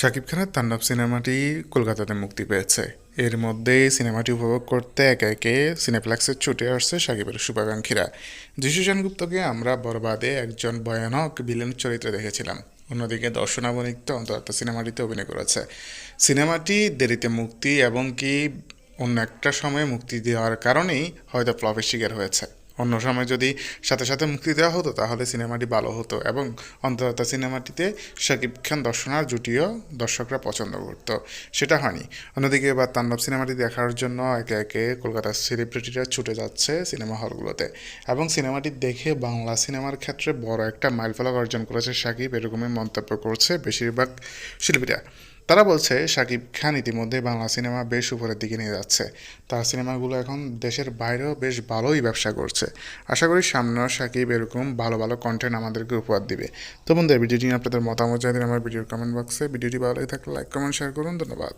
শাকিব খানের তাণ্ডব সিনেমাটি কলকাতাতে মুক্তি পেয়েছে। এর মধ্যে সিনেমাটি উপভোগ করতে একে একে সিনেপ্লেক্সে ছুটে আসছে শাকিবের শুভাকাঙ্ক্ষীরা। যিশু সেনগুপ্তকে আমরা বরবাদে একজন ভয়ানক ভিলেন চরিত্রে দেখেছিলাম। অন্যদিকে দর্শনাবনিক্ত অন্তরাত্মা সিনেমাটিতে অভিনয় করেছে। সিনেমাটি দেরিতে মুক্তি এবং কি অন্য একটা সময়ে মুক্তি দেওয়ার কারণেই হয়তো ফ্লপের শিকার হয়েছে। অন্য সময় যদি সাথে সাথে মুক্তি দেওয়া হতো, তাহলে সিনেমাটি ভালো হতো এবং অন্তত সিনেমাটিতে শাকিব খান দর্শনার জুটিও দর্শকরা পছন্দ করতো। সেটা হয়নি। অন্যদিকে এবার তাণ্ডব সিনেমাটি দেখার জন্য একে একে কলকাতার সেলিব্রিটিরা ছুটে যাচ্ছে সিনেমা হলগুলোতে এবং সিনেমাটি দেখে বাংলা সিনেমার ক্ষেত্রে বড় একটা মাইলফলক অর্জন করেছে শাকিব এরকমই মন্তব্য করছে বেশিরভাগ শিল্পীরা। তারা বলছে শাকিব খান ইতিমধ্যে বাংলা সিনেমা বেশ উপরের দিকে নিয়ে যাচ্ছে। তার সিনেমাগুলো এখন দেশের বাইরেও বেশ ভালোই ব্যবসা করছে। আশা করি সামনেও শাকিব এরকম ভালো ভালো কন্টেন্ট আমাদেরকে উপহার দিবে। তো বন্ধু ভিডিওটি আপনাদের মতামত জানিয়ে আমার ভিডিওর কমেন্ট বক্সে ভিডিওটি ভালো লাগে থাকলে লাইক কমেন্ট শেয়ার করুন। ধন্যবাদ।